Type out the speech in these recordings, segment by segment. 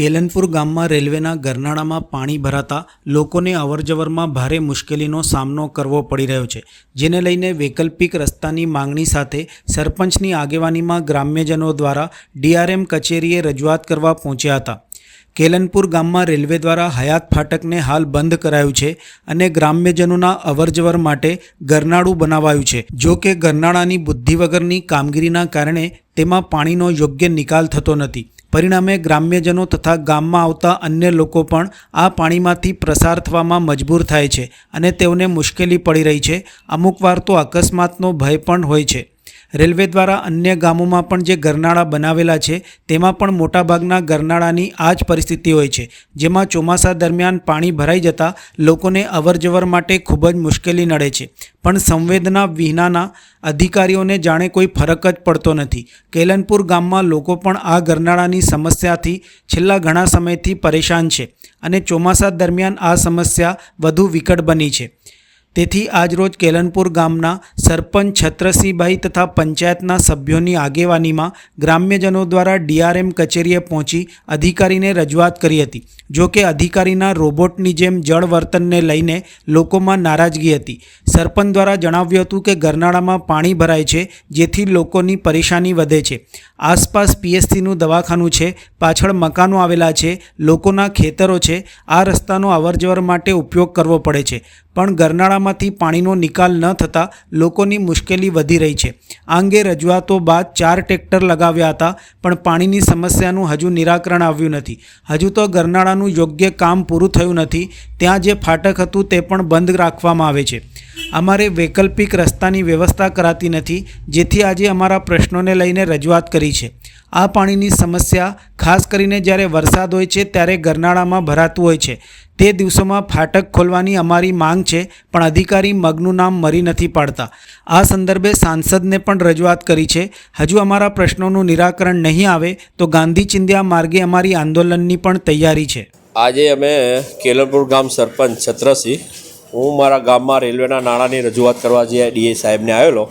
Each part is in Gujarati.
કેલનપુર ગામમાં રેલવેના ગરનાળામાં પાણી ભરાતા લોકોને અવરજવરમાં ભારે મુશ્કેલીનો સામનો કરવો પડી રહ્યો છે, જેને લઈને વૈકલ્પિક રસ્તાની માંગણી સાથે સરપંચની આગેવાનીમાં ગ્રામ્યજનો દ્વારા ડીઆરએમ કચેરીએ રજૂઆત કરવા પહોંચ્યા હતા. કેલનપુર ગામમાં રેલવે દ્વારા હયાત ફાટકને હાલ બંધ કરાયું છે અને ગ્રામ્યજનોના અવરજવર માટે ગરનાળું બનાવાયું છે. જો કે ગરનાળાની બુદ્ધિ વગરની કામગીરીના કારણે તેમાં પાણીનો યોગ્ય નિકાલ થતો નથી. પરિણામે ગ્રામ્યજનો તથા ગામમાં આવતા અન્ય લોકો પણ આ પાણીમાંથી પ્રસાર થવામાં મજબૂર થાય છે અને તેઓને મુશ્કેલી પડી રહી છે. અમુક વાર તો અકસ્માતનો ભય પણ હોય છે. રેલવે દ્વારા અન્ય ગામોમાં પણ જે ગરનાળા બનાવેલા છે, તેમાં પણ મોટાભાગના ગરનાળાની આ જ પરિસ્થિતિ હોય છે, જેમાં ચોમાસા દરમિયાન પાણી ભરાઈ જતાં લોકોને અવરજવર માટે ખૂબ જ મુશ્કેલી નડે છે. પણ સંવેદના વિનાના અધિકારીઓને જાણે કોઈ ફરક જ પડતો નથી. કેલનપુર ગામમાં લોકો પણ આ ગરનાળાની સમસ્યાથી છેલ્લા ઘણા સમયથી પરેશાન છે અને ચોમાસા દરમિયાન આ સમસ્યા વધુ વિકટ બની છે. તેથી આજરોજ કેલનપુર ગામના સરપંચ છત્રસિંહભાઈ તથા પંચાયતના સભ્યોની આગેવાનીમાં ગ્રામ્યજનો દ્વારા ડીઆરએમ કચેરીએ પહોંચી અધિકારીને રજૂઆત કરી હતી જો કે અધિકારીના રોબોટની જેમ જળ વર્તનને લઈને લોકોમાં નારાજગી હતી. સરપંચ દ્વારા જણાવ્યું હતું કે ગરનાળામાં પાણી ભરાય છે, જેથી લોકોની પરેશાની વધે છે. આસપાસ પીએસસીનું દવાખાનું છે, પાછળ મકાનો આવેલા છે, લોકોના ખેતરો છે. આ રસ્તાનો અવરજવર માટે ઉપયોગ કરવો પડે છે. પણ ગરનાળામાંથી પાણીનો નિકાલ ન થતાં લોકોની મુશ્કેલી વધી રહી છે. આ અંગે રજૂઆતો બાદ ચાર ટ્રેક્ટર લગાવ્યા હતા, પણ પાણીની સમસ્યાનું હજુ નિરાકરણ આવ્યું નથી. હજુ તો ગરનાળાનું યોગ્ય કામ પૂરું થયું નથી. ત્યાં જે ફાટક હતું તે પણ બંધ રાખવામાં આવે છે. અમારે વૈકલ્પિક રસ્તાની વ્યવસ્થા કરાતી નથી, જેથી આજે અમારા પ્રશ્નોને લઈને રજૂઆત કરી છે. આ પાણીની સમસ્યા, ખાસ કરીને જ્યારે વરસાદ હોય છે, ત્યારે ગરનાળામાં ભરાતું હોય છે. તે દિવસોમાં ફાટક ખોલવાની અમારી માંગ છે, પણ અધિકારી મગનું નામ મરી નથી પાડતા. આ સંદર્ભે સાંસદને પણ રજૂઆત કરી છે. હજુ અમારા પ્રશ્નોનું નિરાકરણ નહીં આવે, તો ગાંધી ચિંધ્યા માર્ગે અમારી આંદોલનની પણ તૈયારી છે. આજે અમે કેલરપુર ગામ સરપંચ છત્રસિંહ હું મારા ગામમાં રેલવેના નાણાંની રજૂઆત કરવા જે ડીએ સાહેબને આવેલો,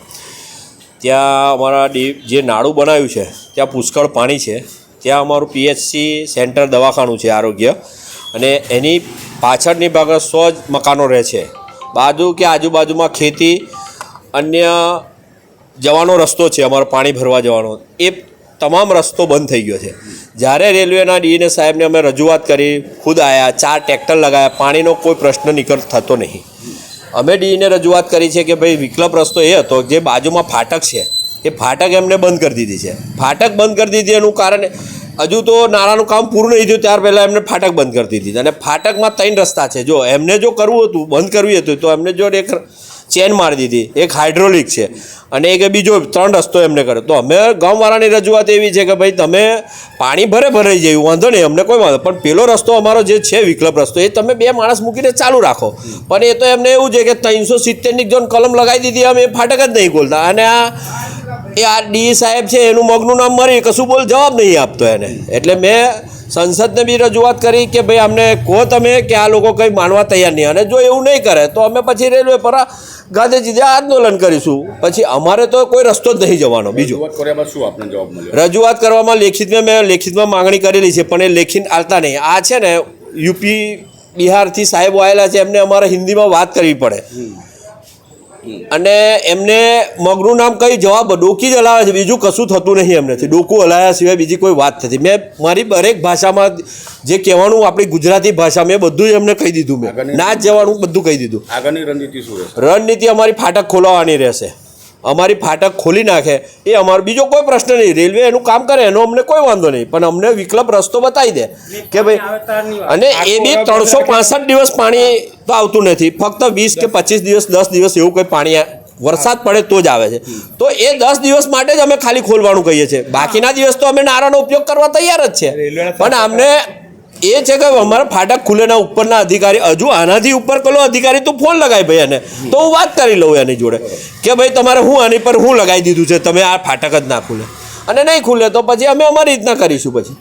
ત્યાં અમારા ડી, જે નાળું બનાવ્યું છે, ત્યાં પુષ્કળ પાણી છે. ત્યાં અમારું પીએચસી સેન્ટર દવાખાનું છે આરોગ્ય અને એની પાછળની ભાગે સો જ મકાનો રહે છે. બાજુ કે આજુબાજુમાં ખેતી, અન્ય જવાનો રસ્તો છે, અમારો પાણી ભરવા જવાનો. એ તમામ રસ્તો બંધ થઈ ગયો છે. જ્યારે રેલવેના ડીએનએ સાહેબને અમે રજૂઆત કરી, ખુદ આવ્યા ચાર ટ્રેક્ટર લગાવ્યા પાણીનો કોઈ પ્રશ્ન નિકલ થતો નહીં. અમે ડીઈને રજૂઆત કરી છે કે ભાઈ, વિકલ્પ રસ્તો એ હતો જે બાજુમાં ફાટક છે, એ ફાટક એમને બંધ કરી દીધી છે. ફાટક બંધ કરી દીધી એનું કારણ, હજુ તો નાણાંનું કામ પૂરું નહીં થયું, ત્યાર પહેલાં એમને ફાટક બંધ કરી દીધી. અને ફાટકમાં ત્રણ રસ્તા છે. જો એમને જો કરવું હતું, બંધ કરવી હતું, તો એમને જો એક ચેન મારી દીધી. એક હાઇડ્રોલિક છે. અને એક બીજો ત્રણ રસ્તો એમને કર્યો. તો અમે ગામવાળાની રજૂઆત એવી છે કે ભાઈ, તમે પાણી ભરે ભરાઈ જાય વાંધો નહીં, અમને કોઈ વાંધો. પણ પેલો રસ્તો અમારો જે છે, વિકલ્પ રસ્તો, એ તમે બે માણસ મૂકીને ચાલુ રાખો. પણ એ તો એમને એવું છે કે ત્રણસો સિત્તેરની જોન કલમ લગાવી દીધી, અમે ફાટક જ નહીં ખોલતા. અને આ, એ આ ડી સાહેબ છે, એનું મગનું નામ મરી, કશું બોલ જવાબ નહીં આપતો એને. એટલે મેં સંસદને બી રજૂઆત કરી કે ભાઈ અમને કહો તમે કે આ લોકો કંઈ માનવા તૈયાર નહીં. અને જો એવું નહીં કરે તો અમે પછી રેલવે પર ગાંધીજી આંદોલન કરીશું. પછી અમારે તો કોઈ રસ્તો જ નહીં જવાનો. બીજો રજૂઆત કરવામાં લેખિતમાં મેં લેખિતમાં માંગણી કરેલી છે પણ એ લેખિત આલતા નહીં. આ છે ને યુપી બિહારથી સાહેબો આવેલા છે એમને અમારે હિન્દીમાં વાત કરવી પડે. અને એમને મગનું નામ કઈ જવાબ ડોકી જ હલાવે છે બીજું કશું થતું નહીં એમનેથી. ડોકું હલાવ્યા સિવાય બીજી કોઈ વાત થતી મેં મારી દરેક ભાષામાં જે કહેવાનું આપણી ગુજરાતી ભાષા મેં બધું જ એમને કહી દીધું મેં. ના જવાનું બધું કહી દીધું. આગળની રણનીતિ શું રણનીતિ અમારી ફાટક ખોલાવવાની રહેશે. અમારી ફાટક ખોલી નાખે એ અમારો બીજો કોઈ પ્રશ્ન નહીં. રેલવે એનું કામ કરે એનો અમને કોઈ વાંધો નહીં. પણ અમને વિકલ્પ રસ્તો બતાવી દે. કે ભાઈ અને એ બી ત્રણસો પાસઠ દિવસ પાણી તો આવતું નથી. ફક્ત વીસ કે પચીસ દિવસ દસ દિવસ એવું કંઈ પાણી વરસાદ પડે તો જ આવે છે. તો એ દસ દિવસ માટે જ અમે ખાલી ખોલવાનું કહીએ છીએ. બાકીના દિવસ તો અમે નારાનો ઉપયોગ કરવા તૈયાર જ છે. પણ અમને એ છે કે અમારા ફાટક ખુલેના ઉપરના અધિકારી, હજુ આનાથી ઉપર કલો અધિકારી તો ફોન લગાય ભાઈ એને. તો હું વાત કરી લઉં એની જોડે કે ભાઈ તમારે હું આની પર હું લગાવી દીધું છે? તમે આ ફાટક જ ના ખુલે. અને નહીં ખુલે તો પછી અમે અમારી રીતના કરીશું પછી.